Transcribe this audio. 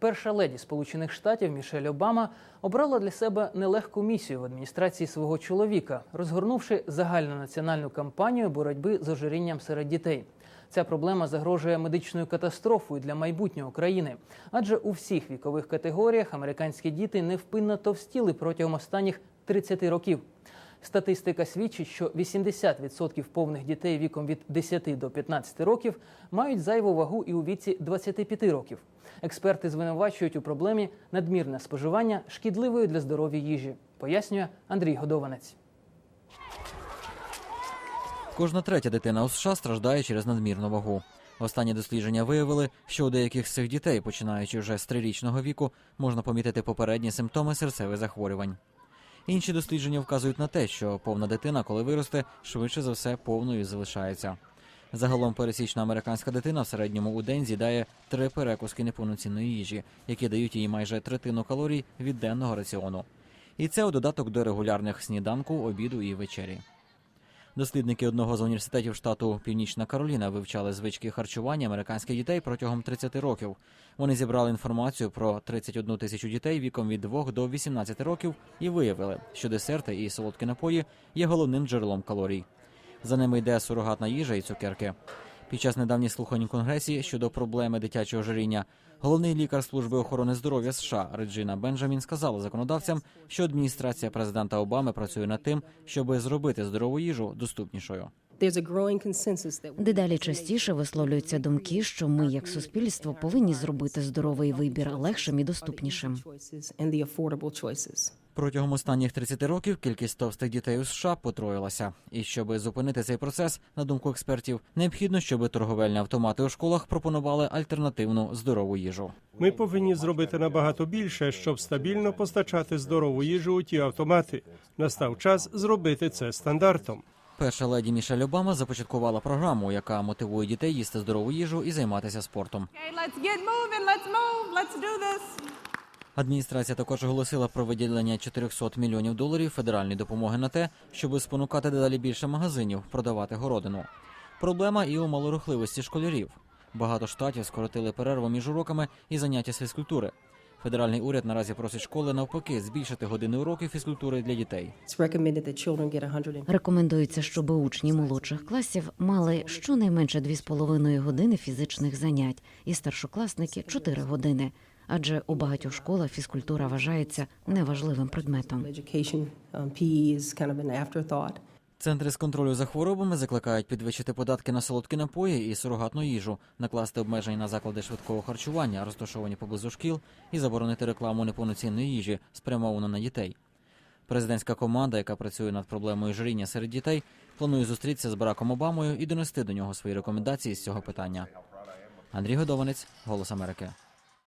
Перша леді Сполучених Штатів Мішель Обама обрала для себе нелегку місію в адміністрації свого чоловіка, розгорнувши загальнонаціональну кампанію боротьби з ожирінням серед дітей. Ця проблема загрожує медичною катастрофою для майбутнього країни, адже у всіх вікових категоріях американські діти невпинно товстіли протягом останніх 30 років. Статистика свідчить, що 80% повних дітей віком від 10 до 15 років мають зайву вагу і у віці 25 років. Експерти звинувачують у проблемі надмірне споживання шкідливої для здоров'я їжі, пояснює Андрій Годованець. Кожна третя дитина у США страждає через надмірну вагу. Останні дослідження виявили, що у деяких з цих дітей, починаючи вже з трирічного віку, можна помітити попередні симптоми серцевих захворювань. Інші дослідження вказують на те, що повна дитина, коли виросте, швидше за все повною залишається. Загалом пересічна американська дитина в середньому у день з'їдає три перекуски неповноцінної їжі, які дають їй майже третину калорій від денного раціону. І це у додаток до регулярних сніданку, обіду і вечері. Дослідники одного з університетів штату Північна Кароліна вивчали звички харчування американських дітей протягом 30 років. Вони зібрали інформацію про 31 тисячу дітей віком від 2 до 18 років і виявили, що десерти і солодкі напої є головним джерелом калорій. За ними йде сурогатна їжа і цукерки. Під час недавніх слухань у конгресі щодо проблеми дитячого ожиріння головний лікар служби охорони здоров'я США Реджина Бенджамін сказала законодавцям, що адміністрація президента Обами працює над тим, щоб зробити здорову їжу доступнішою. Дедалі частіше висловлюються думки, що ми, як суспільство, повинні зробити здоровий вибір легшим і доступнішим. Протягом останніх 30 років кількість товстих дітей у США потроїлася. І щоб зупинити цей процес, на думку експертів, необхідно, щоб торговельні автомати у школах пропонували альтернативну здорову їжу. Ми повинні зробити набагато більше, щоб стабільно постачати здорову їжу у ті автомати. Настав час зробити це стандартом. Перша леді Мішель Обама започаткувала програму, яка мотивує дітей їсти здорову їжу і займатися спортом. Okay, let's get moving. Let's move. Let's do this. Адміністрація також оголосила про виділення 400 мільйонів доларів федеральної допомоги на те, щоб спонукати дедалі більше магазинів продавати городину. Проблема і у малорухливості школярів. Багато штатів скоротили перерву між уроками і заняття з фізкультури. Федеральний уряд наразі просить школи навпаки збільшити години уроків фізкультури для дітей. It's recommended that children get 100 and Рекомендується, щоб учні молодших класів мали щонайменше 2,5 години фізичних занять, і старшокласники 4 години. Адже у багатьох школах фізкультура вважається неважливим предметом. Um, afterthought. Центри з контролю за хворобами закликають підвищити податки на солодкі напої і сурогатну їжу, накласти обмеження на заклади швидкого харчування, розташовані поблизу шкіл, і заборонити рекламу неповноцінної їжі, спрямовану на дітей. Президентська команда, яка працює над проблемою жиріння серед дітей, планує зустрітися з Бараком Обамою і донести до нього свої рекомендації з цього питання. Андрій Годованець, Голос Америки.